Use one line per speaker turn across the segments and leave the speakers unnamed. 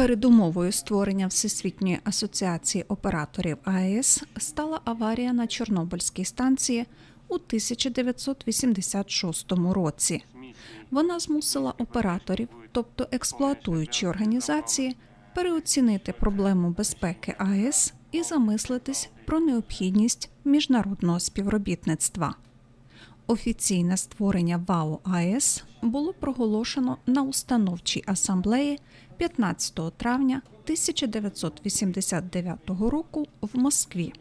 Передумовою створення Всесвітньої асоціації операторів АЕС стала аварія на Чорнобильській станції у 1986 році. Вона змусила операторів, тобто експлуатуючі організації, переоцінити проблему безпеки АЕС і замислитись про необхідність міжнародного співробітництва. Офіційне створення ВАО АЕС було проголошено на установчій асамблеї 15 травня 1989 року в Москві.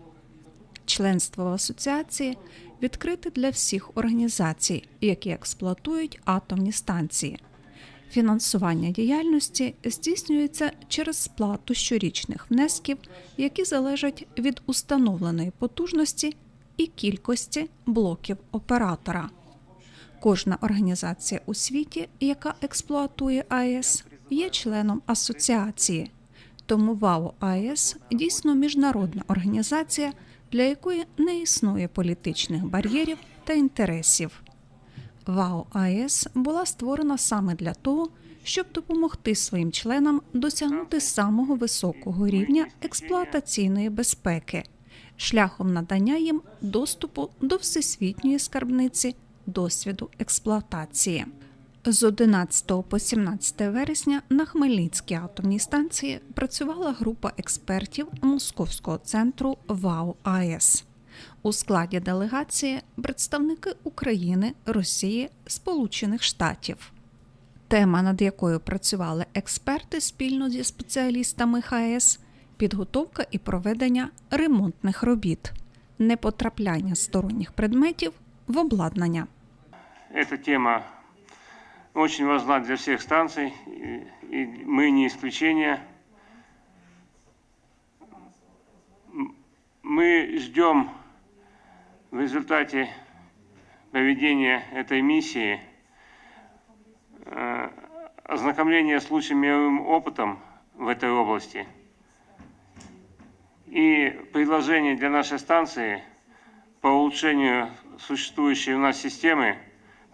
Членство в асоціації відкрите для всіх організацій, які експлуатують атомні станції. Фінансування діяльності здійснюється через сплату щорічних внесків, які залежать від установленої потужності і кількості блоків оператора. Кожна організація у світі, яка експлуатує АЕС, є членом асоціації. Тому ВАО АЕС дійсно міжнародна організація, для якої не існує політичних бар'єрів та інтересів. ВАО АЕС була створена саме для того, щоб допомогти своїм членам досягнути самого високого рівня експлуатаційної безпеки шляхом надання їм доступу до всесвітньої скарбниці досвіду експлуатації. З 11 по 17 вересня на Хмельницькій атомній станції працювала група експертів Московського центру ВАО АЕС. У складі делегації представники України, Росії, Сполучених Штатів. Тема, над якою працювали експерти спільно зі спеціалістами ХАЕС, підготовка і проведення ремонтних робіт, непотрапляння сторонніх предметів в обладнання.
Эта тема очень важна для всех станций, и, и мы не исключение. М- Мы ждем в результате проведения этой миссии э, ознакомления с лучшим мировым опытом в этой области и предложения для нашей станции по улучшению существующей у нас системы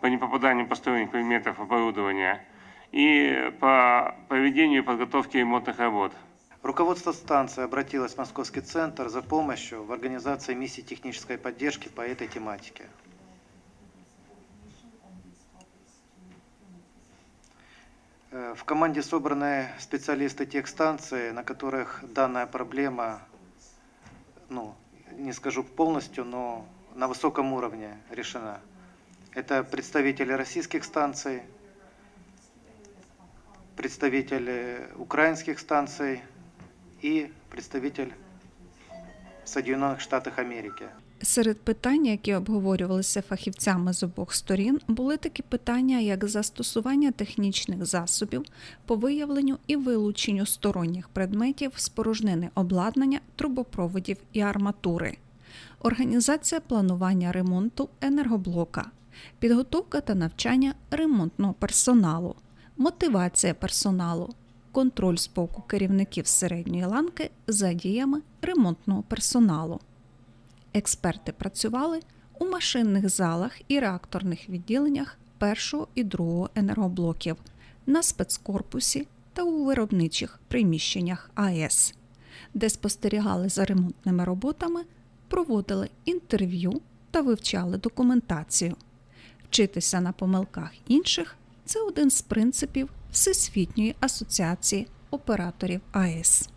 по непопаданию посторонних предметов оборудования и по проведению и подготовке ремонтных работ.
Руководство станции обратилось в Московский центр за помощью в организации миссии технической поддержки по этой тематике. Э, В команде собраны специалисты тех станций, на которых данная проблема, ну, не скажу полностью, но на высоком уровне решена. Это представители российских станций, представители украинских станций и представитель Соединенных Штатов Америки.
Серед питань, які обговорювалися фахівцями з обох сторін, були такі питання, як застосування технічних засобів по виявленню і вилученню сторонніх предметів з порожнини обладнання, трубопроводів і арматури, організація планування ремонту енергоблока, підготовка та навчання ремонтного персоналу, мотивація персоналу, контроль з боку керівників середньої ланки за діями ремонтного персоналу. Експерти працювали у машинних залах і реакторних відділеннях першого і другого енергоблоків, на спецкорпусі та у виробничих приміщеннях АЕС, де спостерігали за ремонтними роботами, проводили інтерв'ю та вивчали документацію. Вчитися на помилках інших це один з принципів Всесвітньої асоціації операторів АЕС.